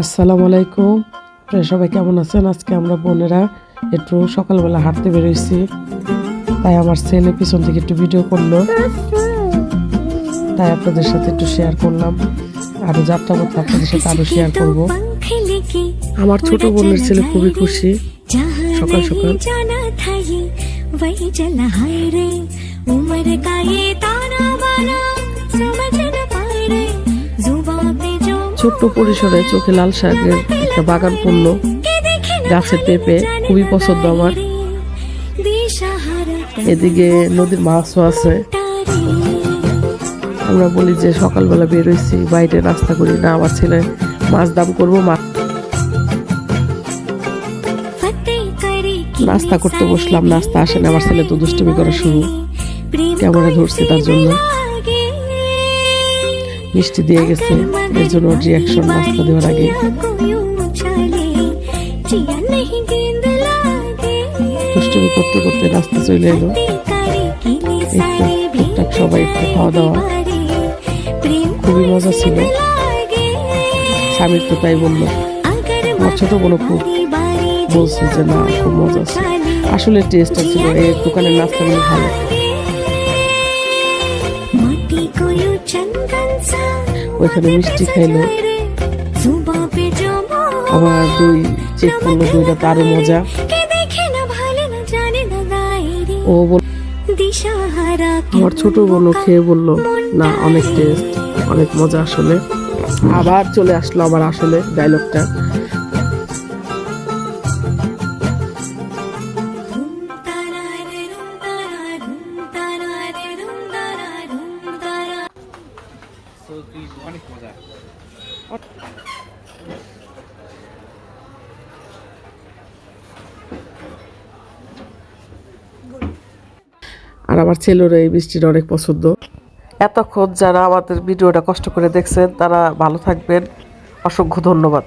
আসসালামু আলাইকুম। আপনারা সবাই কেমন আছেন? আজকে আমরা বোনেরা একটু সকালবেলা হাঁটতে বেরোইছি। তাই আমার ছেলে পিছন থেকে একটু ভিডিও করল। তাই আপনাদের সাথে একটু শেয়ার করলাম। আরও যাত্রা পথে আপনাদের সাথে আরও শেয়ার করব। আমার ছোট বোনের ছেলে খুবই খুশি। সকাল সকাল। সকাল। ছোট্ট পরিসরে চোখে লাল শাকের একটা বাগান পড়ল। গাছের পেঁপে খুবই পছন্দ আমার। এদিকে নদীর মাছও আছে। আমরা বলি যে সকালবেলা বেরোইছি বাইরে নাস্তা করি। না, আমার ছেলে মাছ দাম করব, মা নাস্তা করতে বসলাম। নাস্তা আসে না আমার ছেলে তো দুষ্টুমি করা শুরু। ক্যামেরা ধরছি তার জন্য। মিষ্টি দিয়ে গেছে। এর জন্য রিয়াকশন নাস্তা দেওয়ার আগে। দুষ্টুমি করতে করতে রাস্তা চলে এলো। টুকটাক সবাই একটু খাওয়া দাওয়া। খুবই মজা ছিল। স্বামীর তো তাই বলল। আমার ছোট বোনও খুব বলছে যে, না, খুব মজা ছিল আসলে টেস্টটা ছিল এই দোকানের নাস্তাগুলো ভালো। ওইখানে মিষ্টি খাইলো। আবার দুই চেক করল দইটা তো মজা। ও বল আমার ছোট বোনও খেয়ে বলল না অনেক টেস্ট অনেক মজা আসলে। আবার চলে আসলো আবার আসলে ডায়লগটা আর আমার ছেলেরও এই মিষ্টিটা অনেক পছন্দ। এতক্ষণ যারা আমাদের ভিডিওটা কষ্ট করে দেখছেন তারা ভালো থাকবেন। অসংখ্য ধন্যবাদ।